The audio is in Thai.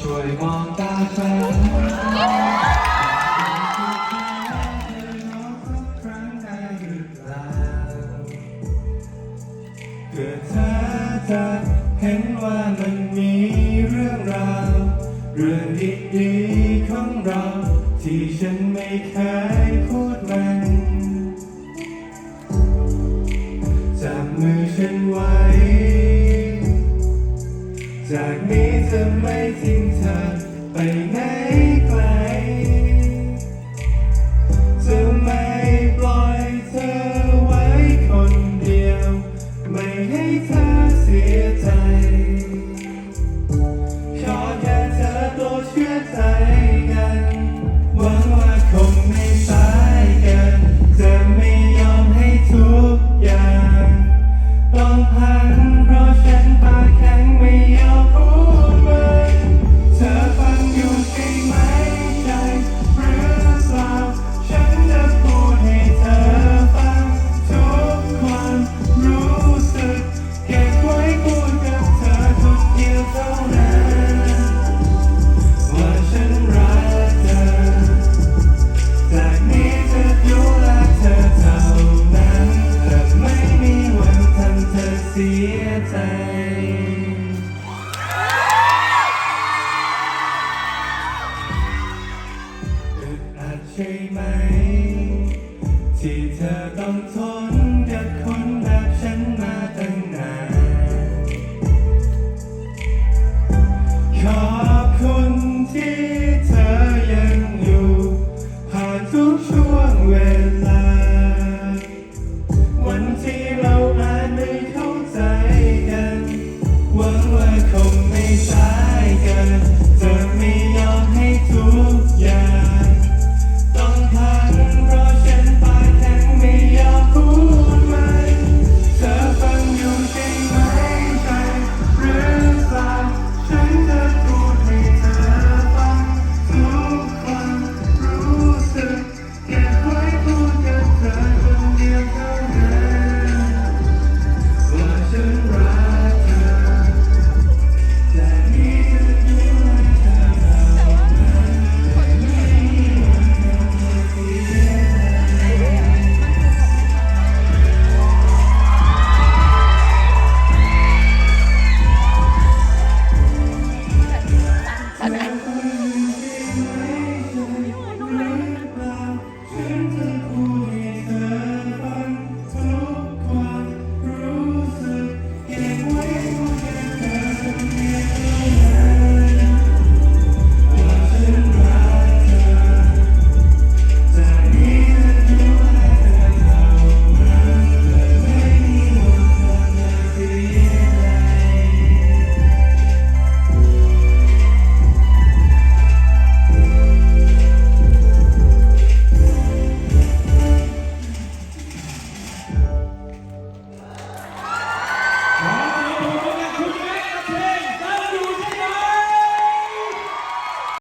ช่วยมองตาฉันเกิดเธอจะเห็นว่ามันมีเรื่องราว เรื่องดีๆของเรา ที่ฉันไม่เคยพูดมันจับมือฉันไว้ จากนี้ จะไม่ทิ้งเธอไปไหนไกล จะไม่ปล่อยเธอไว้คนเดียว ไม่ให้เธอเสียใจ canción.